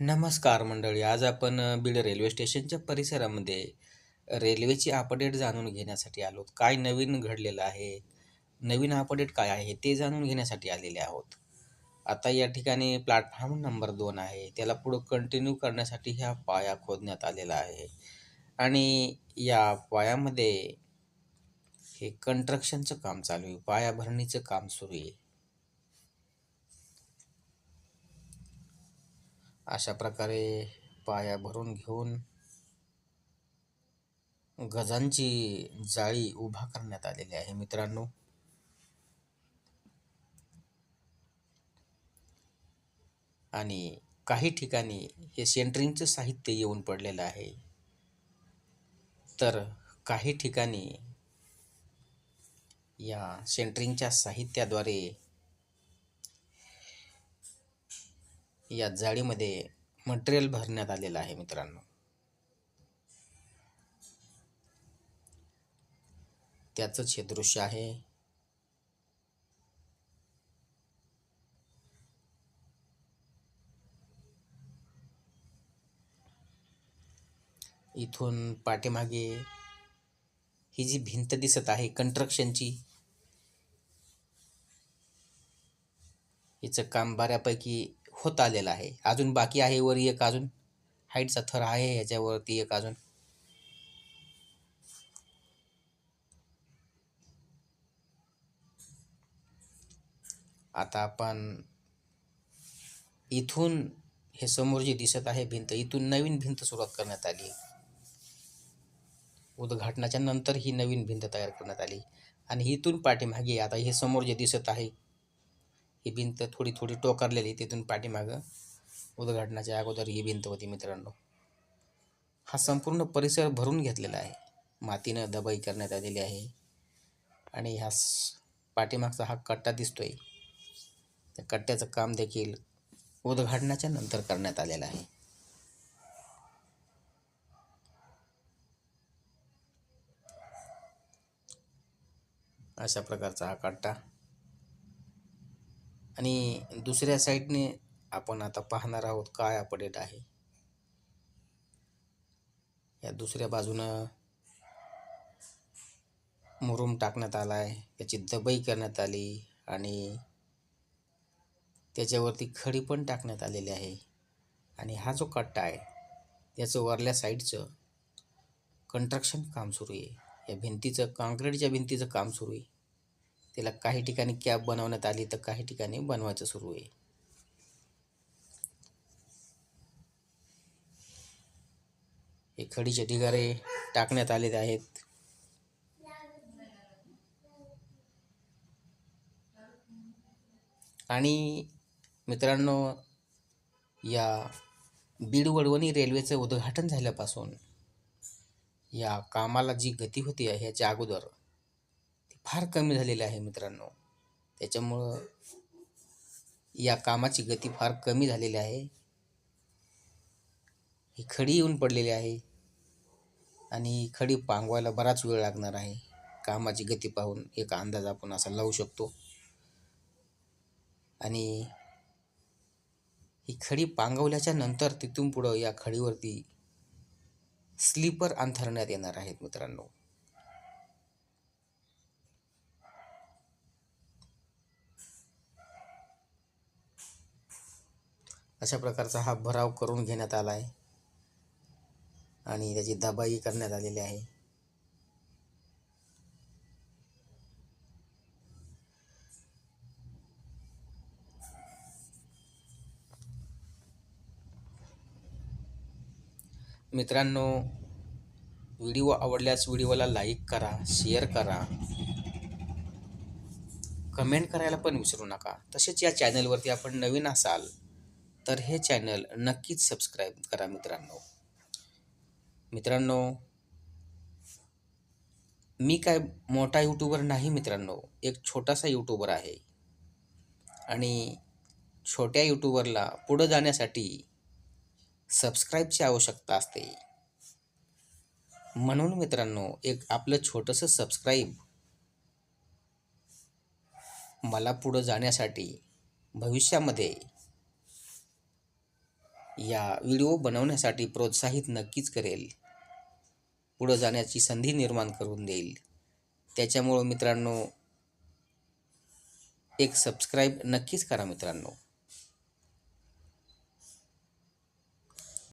नमस्कार मंडळी आज आपण बीड रेल्वे स्टेशनच्या परिसरामध्ये रेल्वेची अपडेट जाणून घेण्यासाठी आलो काय नवीन घडलेलं आहे? नवीन अपडेट काय आहे ते जाणून घेण्यासाठी आलेले आहोत. आता या ठिकाणी प्लॅटफॉर्म नंबर दोन आहे. त्याला पुढं कंटिन्यू करण्यासाठी ह्या पाया खोदण्यात आलेला आहे. आणि या पायामध्ये हे कंस्ट्रक्शनचं काम चालू आहे. पाया भरणीचं काम सुरू आहे. अशा प्रकारे पाया भरून घेऊन गजांची जाळी उभा करण्यात आलेली आहे मित्रांनो. आणि काही ठिकाणी हे सेंटरिंगचं साहित्य येऊन पडलेलं आहे. तर काही ठिकाणी या सेंटरिंगच्या साहित्याद्वारे या जाळीमध्ये मटेरियल भरण्यात आलेलं आहे मित्रांनो. त्याचंच हे दृश्य आहे. इथून पाठीमागे ही जी भिंत दिसत आहे कंस्ट्रक्शनची हिचं काम बऱ्यापैकी होत आलेला आहे. अजून बाकी आहे वर एक अजून. हाईटचा थर आहे ह्याच्यावरती एक अजून. आता आपण इथून हे समोर जे दिसत आहे भिंत इथून नवीन भिंत सुरुवात करण्यात आली. उद्घाटनाच्या नंतर ही नवीन भिंत तयार करण्यात आली. आणि इथून पाठीमागे आता हे समोर जे दिसत आहे ही भिंत थोडी थोडी टोकारलेली तिथून पाठीमागं. उद्घाटनाच्या अगोदर ही भिंत होती मित्रांनो. हा संपूर्ण परिसर भरून घेतलेला आहे. मातीनं दबाई करण्यात आलेली आहे. आणि ह्या स- पाठीमागचा हा कट्टा दिसतोय. त्या कट्ट्याचं काम देखील उद्घाटनाच्या नंतर करण्यात आलेलं आहे. अशा प्रकारचा हा कट्टा. आणि दुसऱ्या साईडने आपण आता पाहणार आहोत काय अपडेट आहे. या दुसऱ्या बाजूनं मुरुम टाकण्यात आला आहे त्याची दबाई करण्यात आली आणि त्याच्यावरती खडी पण टाकण्यात आलेली आहे. आणि हा जो कट्टा आहे त्याचं वरल्या साईडचं कंस्ट्रक्शन काम सुरू आहे. या भिंतीचं काँक्रीटच्या भिंतीचं काम सुरू आहे. त्याला काही ठिकाणी कॅब बनवण्यात आली तर काही ठिकाणी बनवायचं सुरू आहे हे खडीचे ढिगारे टाकण्यात आलेले आहेत. आणि मित्रांनो या बीड वडवणी रेल्वेचं उद्घाटन झाल्यापासून या कामाला जी गती होती आहे ह्याच्या अगोदर फार कमी झालेली आहे मित्रांनो. त्याच्यामुळं या कामाची गती फार कमी झालेली आहे. ही खडी येऊन पडलेली आहे आणि ही खडी पांगवायला बराच वेळ लागणार आहे. कामाची गती पाहून एक अंदाज आपण असा लावू शकतो. आणि ही खडी पांगवल्याच्या नंतर तिथून पुढं या खडीवरती स्लीपर अंथरण्यात येणार आहेत मित्रांनो. अशा प्रकारचा हा भराव करून घेण्यात आला आहे. आणि त्याची दबाई करण्यात आलेली आहे. मित्रांनो व्हिडिओ आवडल्यास व्हिडिओला लाईक करा शेअर करा. कमेंट करायला पण विसरू नका. तसेच या चॅनलवरती आपण नवीन असाल तर हे चॅनल नक्कीच सबस्क्राईब करा मित्रांनो. मित्रांनो मी काय मोठा यूट्यूबर नाही मित्रांनो एक छोटासा यूट्यूबर आहे. आणि छोट्या यूट्यूबरला पुढं जाण्यासाठी सबस्क्राईबची आवश्यकता असते. म्हणून मित्रांनो एक आपलं छोटंसं सबस्क्राईब मला पुढं जाण्यासाठी भविष्यामध्ये या व्हिडिओ बनवण्यासाठी प्रोत्साहित नक्कीच करेल. पुढं जाण्याची संधी निर्माण करून देईल. त्याच्यामुळं मित्रांनो एक सबस्क्राईब नक्कीच करा मित्रांनो.